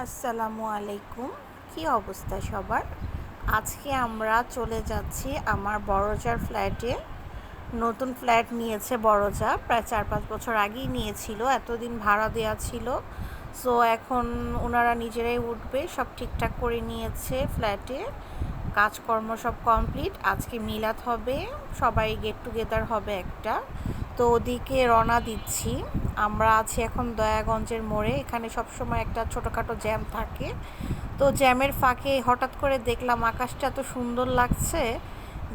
আসসালামু আলাইকুম। কি অবস্থা সবার? আজকে আমরা চলে যাচ্ছি আমার বড়জার ফ্ল্যাটে। নতুন ফ্ল্যাট নিয়েছে বড়জা, প্রায় চার পাঁচ বছর আগেই নিয়েছিল, এতদিন ভাড়া দেওয়া ছিল। সো এখন ওনারা নিজেরাই উঠবে, সব ঠিকঠাক করে নিয়েছে ফ্ল্যাটে। কাজকর্ম সব কমপ্লিট আজকে মিলাত হবে, সবাই গেট টুগেদার হবে একটা। তো ওদিকে রওনা দিচ্ছি। আমরা আছি এখন দয়াগঞ্জের মোড়ে। এখানে সবসময় একটা ছোটোখাটো জ্যাম থাকে। তো জ্যামের ফাঁকে হঠাৎ করে দেখলাম আকাশটা এত সুন্দর লাগছে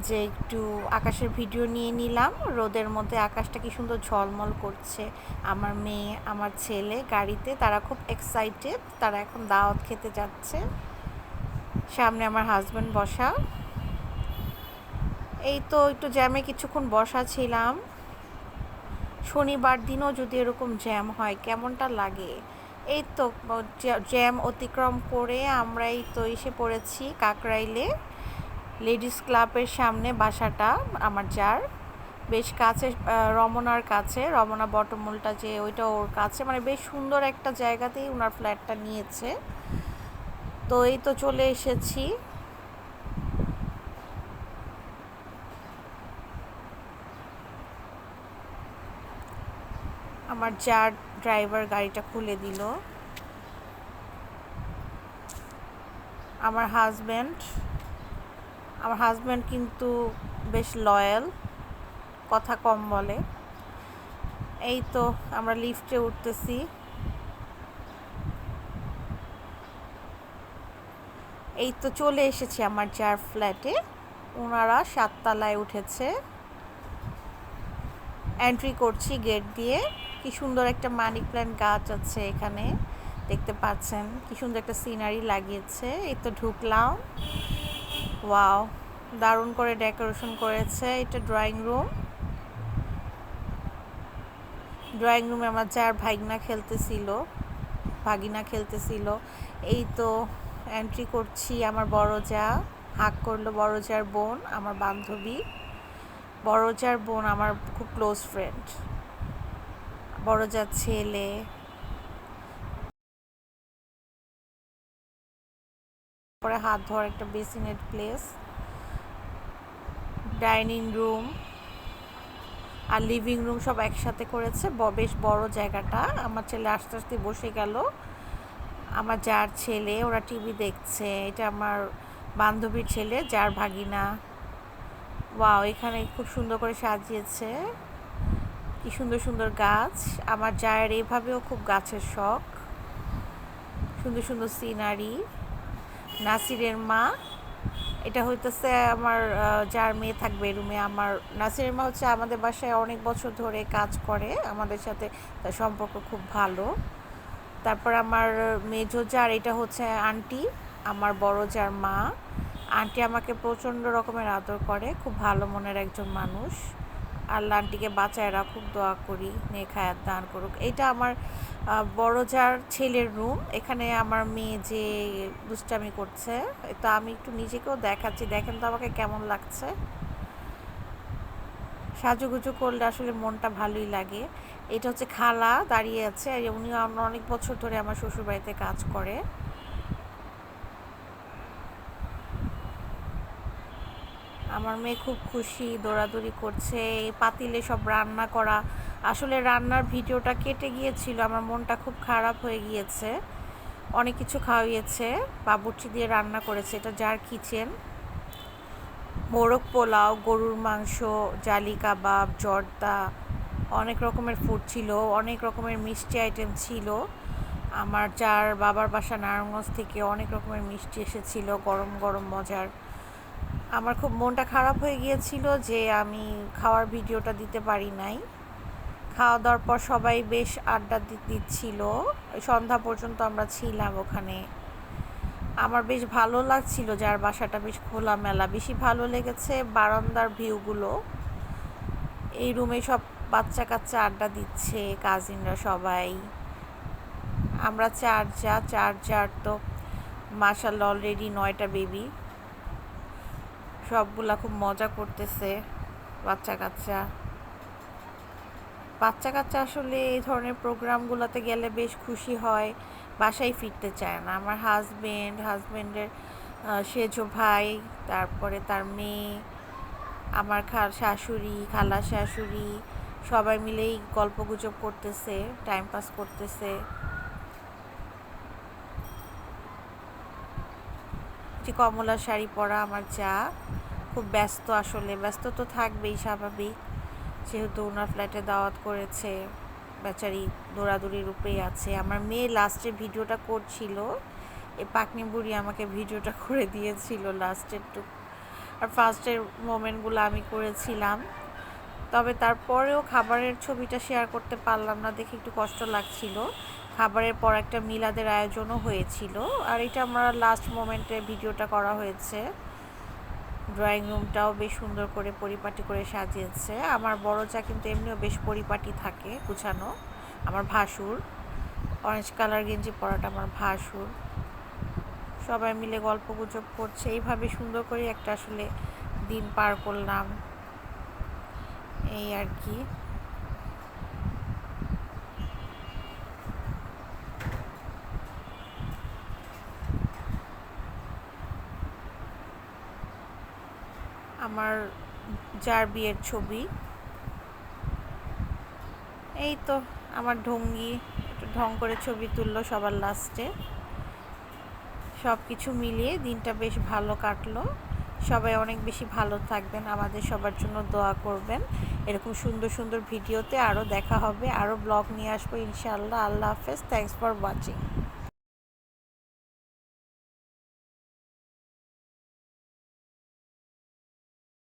যে একটু আকাশের ভিডিও নিয়ে নিলাম। রোদের মধ্যে আকাশটা কি সুন্দর ঝলমল করছে। আমার মেয়ে, আমার ছেলে গাড়িতে, তারা খুব এক্সাইটেড তারা এখন দাওয়াত খেতে যাচ্ছে। সামনে আমার হাজব্যান্ড বসা। এই তো একটু জ্যামে কিছুক্ষণ বসা ছিলাম। শনিবার দিনও যদি এরকম জ্যাম হয়, কেমনটা লাগে? এই তো জ্যাম অতিক্রম করে আমরা এই তো এসে পড়েছি কাকরাইলে। লেডিস ক্লাবের সামনে বাসাটা আমার যার। বেশ কাছে রমনার কাছে। রমনা বটমূলটা যে ওইটা ওর কাছে। মানে বেশ সুন্দর একটা জায়গাতেই ওনার ফ্ল্যাটটা নিয়েছে। তো এই তো চলে এসেছি। আমার যার ড্রাইভার গাড়িটা খুলে দিল। আমার হাজব্যান্ড আমার হাজব্যান্ড কিন্তু বেশ লয়াল কথা কম বলে। এই তো আমরা লিফটে উঠতেছি। এই তো চলে এসেছি আমার যার ফ্ল্যাটে ওনারা সাততলায় উঠেছে। এন্ট্রি করছি গেট দিয়ে। কি সুন্দর একটা মানি প্ল্যান্ট গাছ আছে এখানে, দেখতে পাচ্ছেন। কি সুন্দর একটা সিনারি লাগিয়েছে। এই তো ঢুকলাম। ওয়াও দারুণ করে ডেকোরেশন করেছে। এটা ড্রয়িং রুম ড্রয়িং রুমে আমার যার ভাগিনা খেলতেছিল ভাগিনা খেলতেছিল। এই তো এন্ট্রি করছি আমার বড় যা হাক করল বড় যার বোন, আমার বান্ধবী। বড় যার বোন আমার খুব ক্লোজ ফ্রেন্ড বড় যার ছেলে। পরে হাত ধর একটা বেসিনের প্লেস ডাইনিং রুম আর লিভিং রুম সব একসাথে করেছে। বেশ বড় জায়গাটা। আমার ছেলে আস্তে আস্তে বসে গেল। আমার যার ছেলে, ওরা টিভি দেখছে। এটা আমার বান্ধবীর ছেলে, যার ভাগিনা। ওয়াও এখানে খুব সুন্দর করে সাজিয়েছে। কি সুন্দর সুন্দর গাছ। আমার জায়ের এইভাবেও খুব গাছের শখ। সুন্দর সুন্দর সিনারি নাসিরের মা। এটা হইতেছে আমার যার মেয়ে থাকবে রুমে আমার, নাসিরের মা হচ্ছে আমাদের বাসায় অনেক বছর ধরে কাজ করে। আমাদের সাথে তার সম্পর্ক খুব ভালো। তারপর আমার মেজো যার, এটা হচ্ছে আন্টি আমার বড় যার মা। আন্টি আমাকে প্রচণ্ড রকমের আদর করে, খুব ভালো মনের একজন মানুষ। আল্লাহ আন্টিকে বাঁচায় রাখুক, দোয়া করি নেখায়াত দান করুক। এটা আমার বড় যার ছেলের রুম এখানে আমার মেয়ে যে দুষ্টামি করছে, তো আমি একটু নিজেকেও দেখাচ্ছি। দেখেন তো আমাকে কেমন লাগছে। সাজুগুজু করলে আসলে মনটা ভালোই লাগে। এটা হচ্ছে খালা দাঁড়িয়ে আছে, আর উনি অনেক বছর ধরে আমার শ্বশুরবাড়িতে কাজ করে। আমার মেয়ে খুব খুশি, দৌড়াদৌড়ি করছে পাতিলে সব রান্না করা। আসলে রান্নার ভিডিওটা কেটে গিয়েছিল, আমার মনটা খুব খারাপ হয়ে গিয়েছে। অনেক কিছু খাওয়িয়েছে, বাবুর্চি দিয়ে রান্না করেছে, এটা যার কিচেন। মোরগ পোলাও, গরুর মাংস, জালি কাবাব, জর্দা, অনেক রকমের ফুড ছিল, অনেক রকমের মিষ্টি আইটেম ছিল। আমার যার বাবার বাসা নারায়ণগঞ্জ থেকে অনেক রকমের মিষ্টি এসেছিল, গরম গরম মজার। আমার খুব মনটা খারাপ হয়ে গিয়েছিল যে আমি খাওয়ার ভিডিওটা দিতে পারি নাই। খাওয়া দাওয়ার পর সবাই বেশ আড্ডা দিচ্ছিল। সন্ধ্যা পর্যন্ত আমরা ছিলাম ওখানে। আমার বেশ ভালো লাগছিল যার বাসাটা বেশ খোলামেলা। বেশি ভালো লেগেছে বারান্দার ভিউগুলো। এই রুমে সব বাচ্চা কাচ্চা আড্ডা দিচ্ছে কাজিনরা সবাই। আমরা চার যা, চার চার তো মাসাল অলরেডি নয়টা বেবি সবগুলা খুব মজা করতেছে বাচ্চা কাচ্চা। বাচ্চা কাচ্চা আসলে এই ধরনের প্রোগ্রামগুলোতে গেলে বেশ খুশি হয়, বাসায় ফিরতে চায় না। আমার হাজবেন্ড হাজবেন্ডের সেজো ভাই, তারপরে তার মেয়ে, আমার খাল শাশুড়ি, খালা শাশুড়ি, সবাই মিলেই গল্প গুজব করতেছে টাইম পাস করতেছে। কমলা শাড়ি পরা আমার যা। খুব ব্যস্ত আসলে। ব্যস্ত তো থাকবেই স্বাভাবিক। যেহেতু ওনার ফ্ল্যাটে দাওয়াত করেছে, বেচারি দৌড়াদৌড়ির উপরেই আছে। আমার মেয়ে লাস্টে ভিডিওটা করছিল, এ পাকনি বুড়ি আমাকে ভিডিওটা করে দিয়েছিল লাস্টের টু আর ফার্স্টের মোমেন্টগুলো আমি করেছিলাম। তবে তারপরেও খাবারের ছবিটা শেয়ার করতে পারলাম না, দেখে একটু কষ্ট লাগছিল। খাবারের পর একটা মিলাদের আয়োজনও হয়েছিল। আর এটা আমরা লাস্ট মোমেন্টে ভিডিওটা করা হয়েছে। ড্রয়িং রুমটাও বেশ সুন্দর করে পরিপাটি করে সাজিয়েছে। আমার বড় চা কিন্তু এমনিও বেশ পরিপাটি থাকে গুছানো। আমার ভাসুর অরেঞ্জ কালার গেঞ্জি পরাটা আমার ভাসুর। সবাই মিলে গল্প গুজব করছে। এইভাবে সুন্দর করে একটা আসলে দিন পার করলাম। এই আর কি। আমার যার বিয়ের ছবি। এই তো আমার ঢঙ্গি একটু ঢং করে ছবি তুললো সবার লাস্টে। সব কিছু মিলিয়ে দিনটা বেশ ভালো কাটলো। সবাই অনেক বেশি ভালো থাকবেন, আমাদের সবার জন্য দোয়া করবেন। এরকম সুন্দর সুন্দর ভিডিওতে আরও দেখা হবে আরও ব্লগ নিয়ে আসব ইনশাআল্লাহ। আল্লাহ হাফেজ থ্যাংকস ফর ওয়াচিং